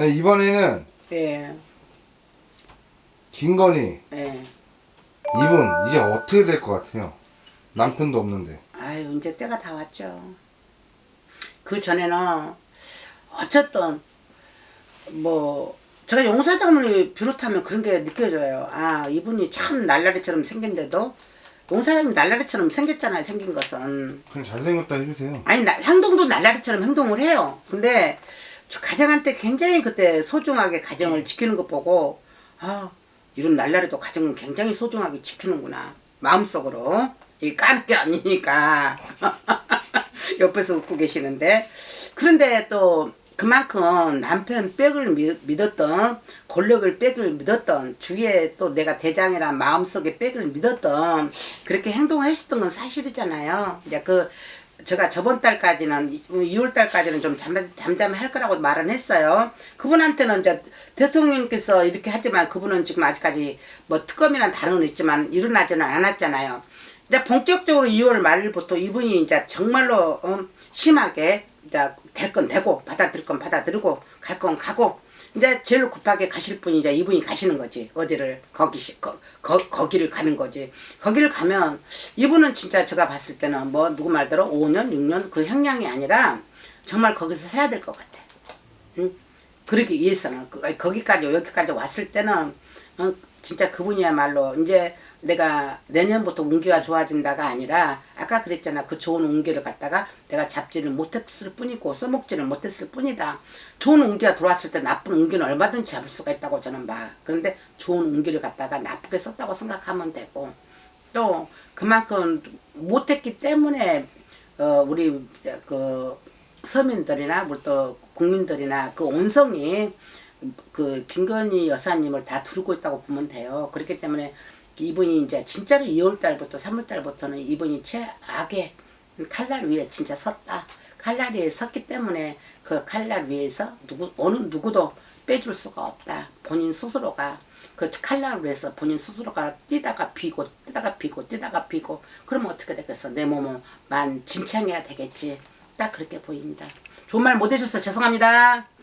네, 이번에는 예, 김건희 예. 이분 이제 어떻게 될 것 같아요? 남편도 없는데. 아유, 이제 때가 다 왔죠. 그 전에는 어쨌든 뭐 제가 용사장을 비롯하면 그런 게 느껴져요. 아, 이분이 참 날라리처럼 생긴데도 용사장이 날라리처럼 생겼잖아요. 생긴 것은. 그냥 잘생겼다 해주세요. 아니 나, 행동도 날라리처럼 행동을 해요. 근데 저 가정한테 굉장히 그때 소중하게 가정을 지키는 거 보고 아 이런 날라리도 가정은 굉장히 소중하게 지키는구나. 마음속으로. 이 까는 게 아니니까. 옆에서 웃고 계시는데. 그런데 또 그만큼 남편 백을 믿- 믿었던 권력을 백을 믿었던 주위에 또 내가 대장이란 마음속에 백을 믿었던 그렇게 행동하셨던 건 사실이잖아요. 이제 그 제가 저번 달까지는 2월 달까지는 좀 잠, 잠잠히 할 거라고 말은 했어요. 그분한테는 이제 대통령께서 이렇게 하지만 그분은 지금 아직까지 뭐 특검이란 단어는 있지만 일어나지는 않았잖아요. 이제 본격적으로 2월 말부터 이분이 이제 정말로 어, 심하게 이제 될 건 되고 받아들일 건 받아들이고 갈 건 가고 이제 제일 급하게 가실 분이 이제 이분이 가시는 거지 어디를 거기 거, 거, 거기를 가는 거지 거기를 가면 이분은 진짜 제가 봤을 때는 뭐 누구 말대로 5년 6년 그 형량이 아니라 정말 거기서 살아야 될 것 같아. 응? 그러기 위해서는 그- 거기까지 여기까지 왔을 때는 어, 진짜 그분이야말로 이제 내가 내년부터 운기가 좋아진다가 아니라 아까 그랬잖아. 그 좋은 운기를 갖다가 내가 잡지를 못했을 뿐이고 써먹지를 못했을 뿐이다. 좋은 운기가 들어왔을 때 나쁜 운기는 얼마든지 잡을 수가 있다고 저는 봐. 그런데 좋은 운기를 갖다가 나쁘게 썼다고 생각하면 되고. 또 그만큼 못했기 때문에 어 우리 그 서민들이나 우리 또 국민들이나 그 온성이 그 김건희 여사님을 다 두르고 있다고 보면 돼요. 그렇기 때문에 이분이 이제 진짜로 2월 달부터 3월 달부터는 이분이 최악의 칼날 위에 진짜 섰다. 칼날 위에 섰기 때문에 그 칼날 위에서 누구 어느 누구도 빼줄 수가 없다. 본인 스스로가 그 칼날 위에서 본인 스스로가 뛰다가 비고 뛰다가 비고 뛰다가 비고 그러면 어떻게 되겠어? 내 몸만 진창해야 되겠지. 딱 그렇게 보입니다. 좋은 말 못 해줘서 죄송합니다.